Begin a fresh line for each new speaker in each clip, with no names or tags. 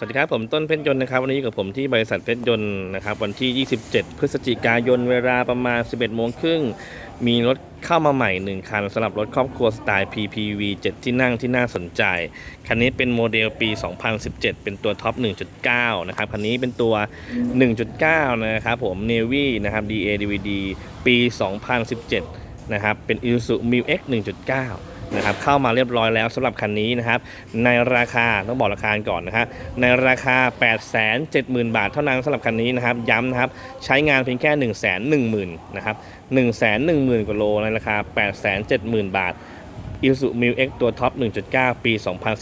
สวัสดีครับผมต้นเพชรยนต์นะครับวันนี้อยู่กับผมที่บริษัทเพชรยนต์นะครับวันที่ 27 พฤศจิกายนเวลาประมาณ 11โมงครึ่งมีรถเข้ามาใหม่ 1 คันสำหรับรถครอบครัวสไตล์ PPV 7 ที่นั่งที่น่าสนใจ คันนี้เป็นโมเดลปี 2017 เป็นตัวท็อป 1.9 นะครับ คันนี้เป็นตัว 1.9 นะครับผม Navy นะครับ DA DVD ปี 2017 นะครับเป็น Isuzu Mil X 1.9 นะครับเข้ามาเรียบร้อยแล้วสำหรับคันนี้นะครับในราคาต้องบอกราคาก่อนนะครับในราคา 870,000 บาทเท่านั้นสำหรับคันนี้นะครับย้ำนะครับใช้งานเพียงแค่ 1 1 0 0 0 0นะครับ1 1 0 0 0 0กว่าโลในราคา 870,000บาท i s u m i X ตัวท็อป 1.9 ปี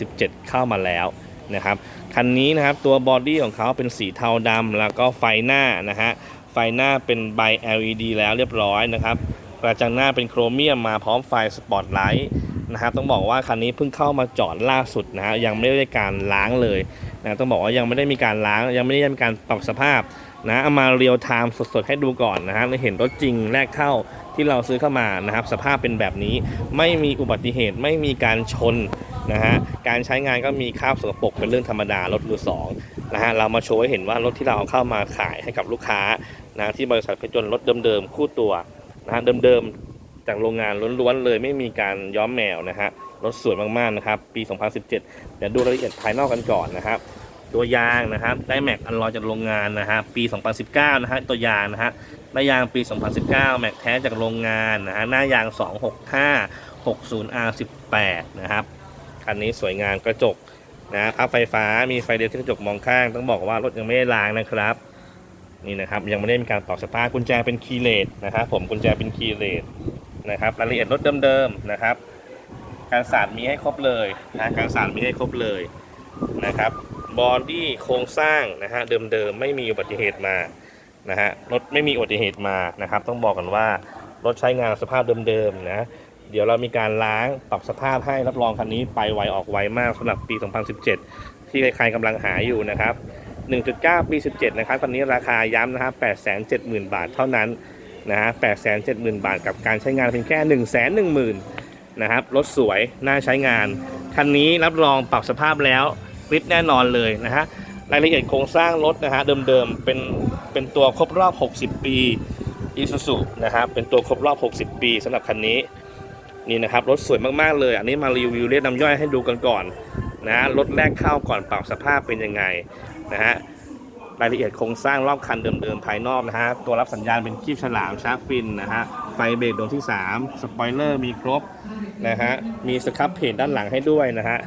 2017 เข้ามาแล้วนะครับคันนี้นะครับตัวบอดี้ของเขาเป็นสีเทาดำแล้วก็ไฟหน้านะฮะไฟหน้าเป็นใบ LED แล้วเรียบร้อยนะครับกระจังหน้าเป็นโครเมียมมาพร้อมไฟสปอตไลท์ นะครับต้องบอกว่าคันนี้เพิ่งเข้ามาจอดล่าสุดนะฮะยังไม่ได้การล้างเลยนะต้องบอกว่ายังไม่ได้มีการล้าง ยังไม่ได้มีการปรับสภาพนะเอามาเรียลไทม์สดๆให้ดูก่อนนะฮะเห็นรถจริงแรกเข้าที่เราซื้อเข้ามานะครับ สภาพเป็นแบบนี้ไม่มีอุบัติเหตุไม่มีการชนนะฮะการใช้งานก็มีคราบสกปรกเป็นเรื่องธรรมดารถมือสองนะฮะเรามาโชว์ให้เห็นว่ารถที่เราเอาเข้ามาขายให้กับลูกค้านะที่บริษัทเพชรยนต์รถเดิมๆคู่ตัวนะฮะเดิมๆ จากโรงงานล้วนๆเลยไม่มีการย้อมแมวนะฮะรถสวยมากๆนะครับ ปี 2017 เดี๋ยวดูรายละเอียดภายนอกกันก่อนนะครับ ตัวยางนะครับได้แม็กอันลอยจากโรงงานนะฮะปี 2019 นะฮะตัวยางนะฮะได้ยางปี 2019 แม็กแท้จากโรงงานนะฮะหน้ายาง 265 60R18 นะครับคันนี้สวยงามกระจกนะพับไฟฟ้ามีไฟเดียวที่กระจกมองข้าง ต้องบอกว่ารถยังไม่ได้ล้างนะครับนี่นะครับยังไม่ได้มีการต่อสตาร์กุญแจเป็นคีย์เลสนะครับผมกุญแจเป็นคีย์เลส นะครับรายละเอียดรถเดิมๆนะครับ การสาดมีให้ครบเลยนะการสาดมีให้ครบเลยนะครับบอดี้โครงสร้างนะฮะเดิมๆไม่มีอุบัติเหตุมานะฮะรถไม่มีอุบัติเหตุมานะครับ ต้องบอกกันว่ารถใช้งานสภาพเดิมๆนะเดี๋ยวเรามีการล้างปรับสภาพให้รับรองคันนี้ไปไวออกไวมากสำหรับปี 2017 ที่ใครๆกำลังหาอยู่นะครับ 1.9 ปี 17 นะครับตอนนี้ราคาย้ำนะครับ 870,000 บาทเท่านั้น นะฮะ870,000บาทกับการใช้งานเพียงแค่110,000นหนึ่งหมื่นนะครับรถสวยน่าใช้งาน คันนี้รับรองปรับสภาพแล้วริบแน่นอนเลยนะฮะรายละเอียดโครงสร้างรถนะฮะเดิมๆเป็นเป็นตัวครบรอบ 60 ปี i s u z u นะครับเป็นตัวครบรอบ 60 ปีสำหรับคันนี้นี่นะครับรถสวยมากๆเลย อันนี้มารีวิวเรียกน้ำย่อยให้ดูกันก่อนนะฮะรถแรกเข้าก่อนปรับสภาพเป็นยังไงนะฮะ รายละเอียดโครงสร้างรอบคันเดิมๆภายนอกนะฮะ ตัวรับสัญญาณเป็นคีบฉลามชาร์กฟินนะฮะ ไฟเบรกดวงที่ 3 สปอยเลอร์มีครบนะฮะ มีสครับเพจด้านหลังให้ด้วยนะฮะ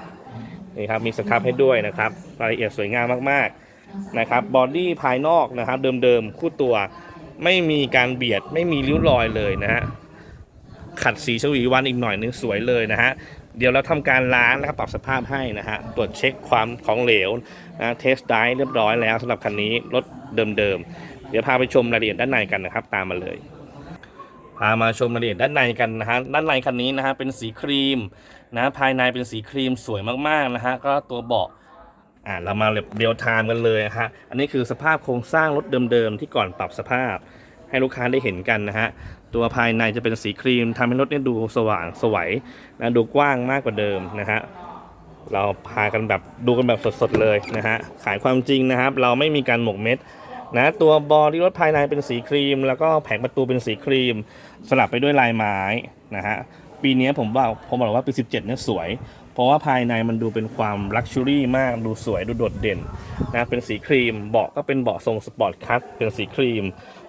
นี่ครับ มีสครับให้ด้วยนะครับ รายละเอียดสวยงามมากๆนะครับ บอดี้ภายนอกนะครับเดิมๆ คู่ตัวไม่มีการเบียดไม่มีริ้วรอยเลยนะฮะ ขัดสีชวีวันอีกหน่อยนึงสวยเลยนะฮะ เดี๋ยวเราทำการล้างนะครับปรับสภาพให้นะฮะ ตรวจเช็คความของเหลวนะเทสได้เรียบร้อยแล้วสำหรับคันนี้รถเดิมๆ เดี๋ยวพาไปชมรายละเอียดด้านในกันนะครับ ตามมาเลยพามาชมรายละเอียดด้านในกันนะฮะด้านในคันนี้นะฮะเป็นสีครีมนะภายในเป็นสีครีมสวยมากๆนะฮะก็ตัวเบาะอ่าเรามาเรียลไทม์กันเลยนะฮะอันนี้คือสภาพโครงสร้างรถเดิมๆที่ก่อนปรับสภาพ ให้ลูกค้าได้เห็นกันนะฮะ ตัวภายในจะเป็นสีครีมทำให้รถเนี่ยดูสว่างสวยนะดูกว้างมากกว่าเดิมนะฮะเราพากันแบบดูกันแบบสดๆเลยนะฮะขายความจริงนะครับ เราไม่มีการหมกเม็ดนะตัวบอดี้รถภายในเป็นสีครีม แล้วก็แผงประตูเป็นสีครีม สลับไปด้วยลายไม้นะฮะปีนี้ผมว่าผมบอกว่าปี 17เนี่ยสวย เพราะว่าภายในมันดูเป็นความลักชัวรี่มากดูสวยดูโดดเด่นนะเป็นสีครีมเบาะก็เป็นเบาะทรงสปอร์ตคัทเป็นสีครีม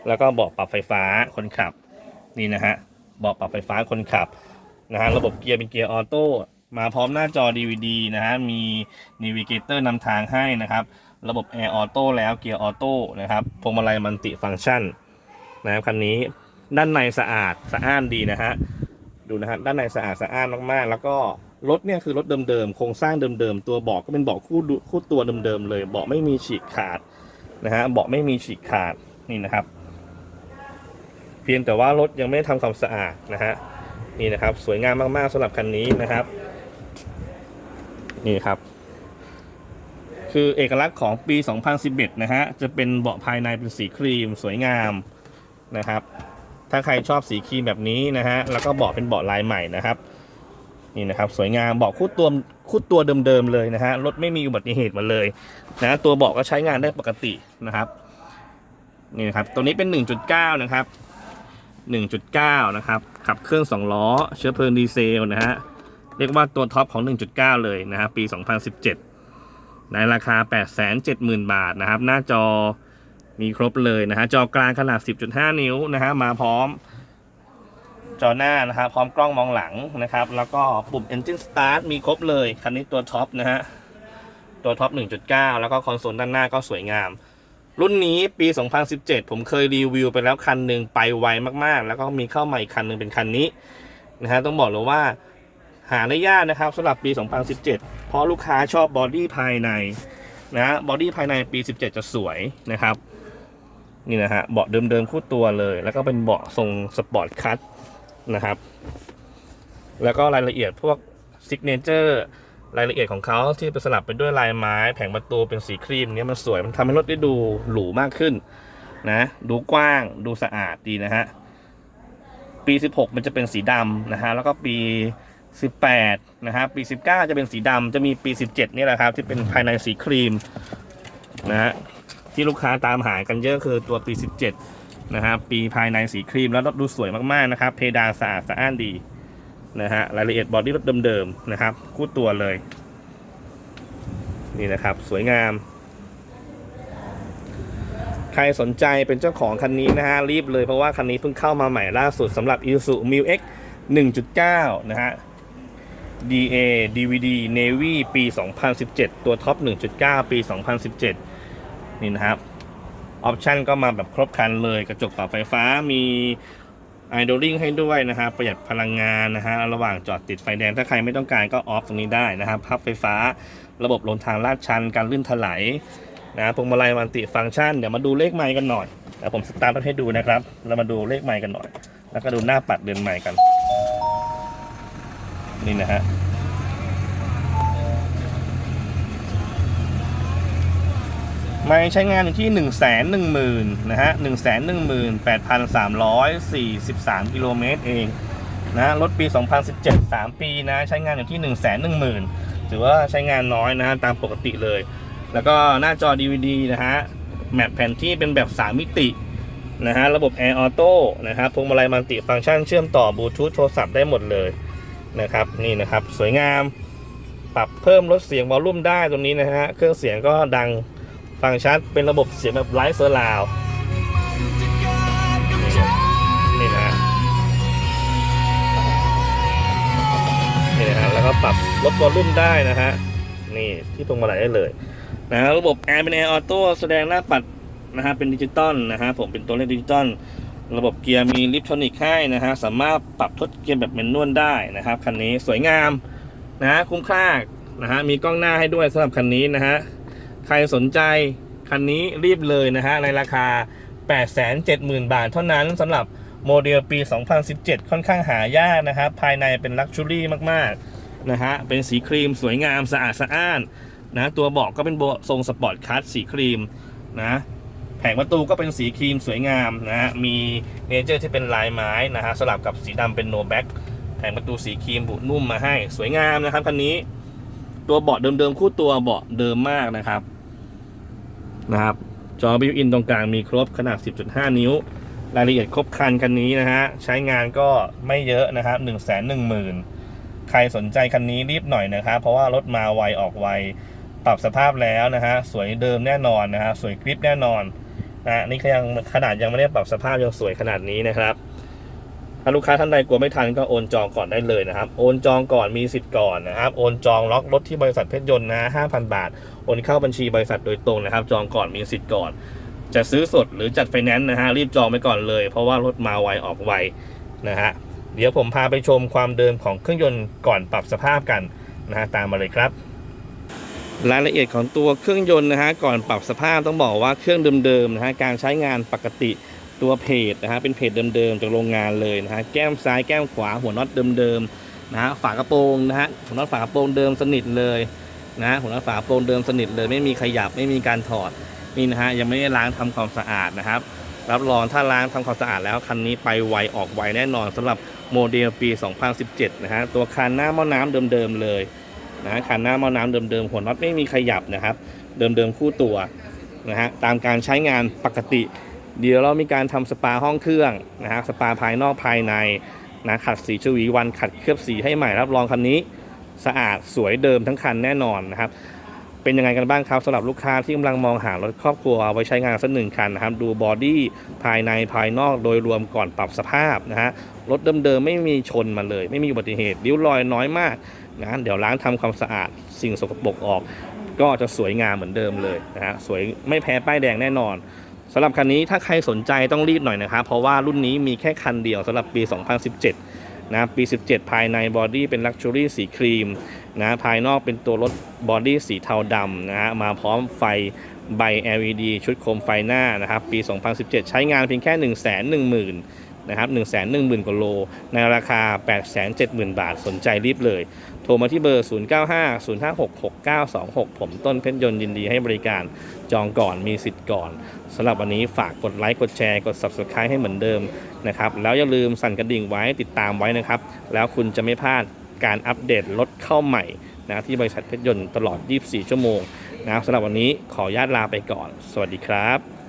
แล้วก็เบาะปรับไฟฟ้าคนขับนี่นะฮะเบาะปรับไฟฟ้าคนขับนะฮะระบบเกียร์เป็นเกียร์ออโต้มาพร้อมหน้าจอ DVD นะฮะมีน a วิเกเตอร์นำทางให้นะครับ ระบบแอร์ออโต้แล้วเกียร์ออโต้นะครับพวงมาลัยมันติฟังก์ชันนะครับคันนี้ด้านในสะอาดสะอ้านดีนะฮะดูนะฮะด้านในสะอาดสะอ้านมากๆ แล้วก็รถเนี่ยคือรถเดิมๆโครงสร้างเดิมๆตัวเบาะก็เป็นเบาะคู่คู่ตัวเดิมๆเลยเบาะไม่มีฉีกขาดนะฮะเบาะไม่มีฉีกขาดนี่นะครับ พียงแต่ว่ารถยังไม่ได้ทำความสะอาดนะฮะนี่นะครับสวยงามมากๆสำหรับคันนี้นะครับ นี่ครับ คือเอกลักษณ์ของปี 2011 นะฮะจะเป็นเบาะภายในเป็นสีครีมสวยงามนะครับ ถ้าใครชอบสีครีมแบบนี้นะฮะแล้วก็เบาะเป็นเบาะลายใหม่นะครับนี่นะครับสวยงามเบาะคู่ตัวคู่ตัวเดิมๆเลยนะฮะรถไม่มีอุบัติเหตุมาเลยนะตัวเบาะก็ใช้งานได้ปกตินะครับนี่นะครับตัวนี้เป็น 1.9 นะครับ 1.9 นะครับ ขับเครื่อง 2 ล้อ เชื้อเพลิงดีเซลนะฮะ เรียกว่าตัวท็อปของ 1.9 เลยนะครับ ปี 2017 ในราคา 870,000 บาทนะครับ หน้าจอมีครบเลยนะฮะ จอกลางขนาด 10.5 นิ้วนะฮะ มาพร้อม จอหน้านะครับ พร้อมกล้องมองหลังนะครับ แล้วก็ปุ่ม Engine Start มีครบเลย คันนี้ตัวท็อปนะฮะ ตัวท็อป 1.9 แล้วก็คอนโซลด้านหน้าก็สวยงาม รุ่นนี้ปี 2017 ผมเคยรีวิวไปแล้วคันหนึ่งไปไวมากๆ แล้วก็มีเข้ามาอีกคันหนึ่งเป็นคันนี้นะฮะต้องบอกเลยว่าหาได้ยากนะครับสำหรับปี 2017 เพราะลูกค้าชอบบอดี้ภายในนะบอดี้ภายในปี 17 จะสวยนะครับนี่นะฮะเบาะเดิมๆคู่ตัวเลย แล้วก็เป็นเบาะทรงสปอร์ตคัทนะครับ แล้วก็รายละเอียดพวกซิกเนเจอร์ รายละเอียดของเขาที่เป็นสลับไปด้วยลายไม้ แผงประตูเป็นสีครีมเนี่ยมันสวยมันทำให้รถได้ดูหรูมากขึ้นนะดูกว้างดูสะอาดดีนะฮะปี 16 มันจะเป็นสีดำนะฮะแล้วก็ปี 18 นะฮะปี 19 จะเป็นสีดำจะมีปี 17 นี่แหละครับ ที่เป็นภายในสีครีมนะฮะที่ลูกค้าตามหากันเยอะคือตัวปี 17 นะฮะปีภายในสีครีมแล้วรถดูสวยมากๆนะครับ เพดานสะอาดสะอ้านดี นะฮะรายละเอียดบอดี้รถเดิมๆนะครับ คู่ตัวเลย นี่นะครับสวยงาม ใครสนใจเป็นเจ้าของคันนี้นะฮะรีบเลยเพราะว่าคันนี้เพิ่งเข้ามาใหม่ล่าสุดสำหรับ Isuzu m u X 1.9 นะฮะ DA DVD Navy ปี 2017 ตัวท็อป 1.9 ปี 2017 นี่นะครับ ออปชันก็มาแบบครบครันเลย กระจกปรับไฟฟ้ามี ไอดอลลิงให้ด้วยนะฮะประหยัดพลังงานนะฮะระหว่างจอดติดไฟแดงถ้าใครไม่ต้องการก็ออฟตรงนี้ได้นะครับพับไฟฟ้าระบบลงทางลาดชันการลื่นถลายนะพวงมาลัยมันติฟังก์ชันเดี๋ยวมาดูเลขไม้กันหน่อยเดี๋ยวผมสตาร์ทรถให้ดูนะครับเรามาดูเลขไม้กันหน่อย แล้วก็ดูหน้าปัดเดือนไม้กัน นี่นะฮะ ไม่ใช้งานอยู่ที่ 1 1 0 0 0 0นะฮะ1 1 8 3 4 3 กิโลเมตรเองนะรถปี 2017 3 ปีนะใช้งานอยู่ที่ 1 1 0 0 0 0ถือว่าใช้งานน้อยนะฮะตามปกติเลย แล้วก็หน้าจอ DVD นะฮะแมปแผนที่เป็นแบบ 3 มิตินะฮะระบบ Air Auto นะครับพวงมาลัยมัลติฟังก์ชันเชื่อมต่อบลูทูธโทรศัพท์ได้หมดเลยนะครับนี่นะครับสวยงามปรับเพิ่มลดเสียงวอลลุ่มได้ตรงนี้นะฮะเครื่องเสียงก็ดัง ฟังชัดเป็นระบบเสียงแบบไลฟ์เซอร์ราวนี่นะนี่นะฮะแล้วก็ปรับลดวอลลุ่มได้นะฮะนี่ที่พวงมาลัยได้เลยนะฮะระบบแอร์เป็นแอร์ออโต้แสดงหน้าปัดนะฮะเป็นดิจิตอลนะฮะผมเป็นตัวเลขดิจิตอลระบบเกียร์มีลิฟทอนิกให้นะฮะสามารถปรับทดเกียร์แบบเมนนวลได้นะครับคันนี้สวยงามนะฮะคุ้มค่านะฮะมีกล้องหน้าให้ด้วยสำหรับคันนี้นะฮะ ครสนใจคันนี้รีบเลยนะฮะในราคา 870,000 บาทเท่านั้นสำหรับโมเดลปี 2017 ค่อนข้างหายากนะครับ ภายในเป็นลักชัวรี่มากๆนะฮะเป็นสีครีมสวยงามสะอาดสะอ้านนะตัวเบาะก็เป็นเบาะทรงสปอร์ตคัทสีครีมนะแผงประตูก็เป็นสีครีมสวยงามนะฮะมีเนเจอร์ที่เป็นลายไม้นะฮะสลับกับสีดำเป็นโนแบ็กแผงประตูสีครีมบุนุ่มมาให้สวยงามนะครับคันนี้ ตัวเบาะเดิมๆคู่ตัวเบาะเดิมมากนะครับ นะครับ จอบิวอินตรงกลางมีครบขนาด 10.5 นิ้ว รายละเอียดครบครันคันนี้นะฮะ ใช้งานก็ไม่เยอะนะครับ 1 1 0 0 0 0 ใครสนใจคันนี้รีบหน่อยนะครับ เพราะว่ารถมาไวออกไว ปรับสภาพแล้วนะฮะ สวยเดิมแน่นอนนะฮะ สวยกริปแน่นอนนะนี่ยังขนาดยังไม่ได้ปรับสภาพยังสวยขนาดนี้นะครับ ถ้าลูกค้าท่านใดกลัวไม่ทันก็โอนจองก่อนได้เลยนะครับ โอนจองก่อนมีสิทธิ์ก่อนนะครับ โอนจองล็อกรถที่บริษัทเพชรยนต์นะ5,000บาท โอนเข้าบัญชีบริษัทโดยตรงนะครับ จองก่อนมีสิทธิ์ก่อน จะซื้อสดหรือจัดไฟแนนซ์นะฮะ รีบจองไปก่อนเลย เพราะว่ารถมาไวออกไวนะฮะ เดี๋ยวผมพาไปชมความเดิมของเครื่องยนต์ก่อนปรับสภาพกันนะฮะ ตามมาเลยครับรายละเอียดของตัวเครื่องยนต์นะฮะก่อนปรับสภาพต้องบอกว่าเครื่องเดิมๆนะฮะการใช้งานปกติ ตัวเพจนะฮะเป็นเพจเดิมๆจากโรงงานเลยนะฮะแก้มซ้ายแก้มขวาหัวน็อตเดิมๆนะฮะฝากระโปรงนะฮะหัวน็อตฝากระโปรงเดิมสนิทเลยนะฮะหัวน็อตฝากระโปรงเดิมสนิทเลย ไม่มีขยับไม่มีการถอดนี่นะฮะยังไม่ได้ล้างทำความสะอาดนะครับ รับรองถ้าล้างทำความสะอาดแล้วคันนี้ไปไวออกไวแน่นอนสำหรับโมเดลปี 2017 นะฮะตัวคานหน้าหม้อน้ำเดิมๆเลยนะคานหน้าหม้อน้ำเดิมๆหัวน็อตไม่มีขยับนะครับ เดิมๆคู่ตัวนะฮะตามการใช้งานปกติ เดี๋ยวเรามีการทำสปาห้องเครื่องนะฮะสปาภายนอกภายในนะขัดสีชวีวันขัดเคลือบสีให้ใหม่รับรองคันนี้ สะอาดสวยเดิมทั้งคันแน่นอนนะครับเป็นยังไงกันบ้างครับสำหรับลูกค้าที่กำลังมองหารถครอบครัวเอาไว้ใช้งานสักหนึ่งคันนะครับ ดูบอดี้ภายในภายนอกโดยรวมก่อนปรับสภาพนะฮะรถเดิมๆไม่มีชนมาเลย ไม่มีอุบัติเหตุริ้วรอยน้อยมากนะเดี๋ยวล้างทำความสะอาดสิ่งสกปรกออก ก็จะสวยงามเหมือนเดิมเลยนะฮะสวยไม่แพ้ป้ายแดงแน่นอน สำหรับคันนี้ถ้าใครสนใจต้องรีบหน่อยนะครับ เพราะว่ารุ่นนี้มีแค่คันเดียวสำหรับปี 2017 นะปี 17 ภายในบอดี้เป็นลักชัวรี่สีครีมนะภายนอกเป็นตัวรถบอดี้สีเทาดำนะฮะมาพร้อมไฟใบ LED ชุดโคมไฟหน้านะครับปี 2017 ใช้งานเพียงแค่ 1 1 0 0 0 0นะครับ1 1 0 0 0 0 กว่าโล ในราคา 870,000 บาท สนใจรีบเลย ทรมาที่เบอร์ 0950566926 ผมต้นเพชรยนต์ยินดีให้บริการจองก่อนมีสิทธิ์ก่อนสำหรับวันนี้ฝากกดไลค์กดแชร์กด Subscribe ให้เหมือนเดิมนะครับแล้วอย่าลืมสั่นกระดิ่งไว้ติดตามไว้นะครับ แล้วคุณจะไม่พลาดการอัปเดตรถเข้าใหม่นะที่บริษัทเพชรยนต์ตลอด 24 ชั่วโมงนะสำหรับวันนี้ขออนุญาตลาไปก่อน สวัสดีครับ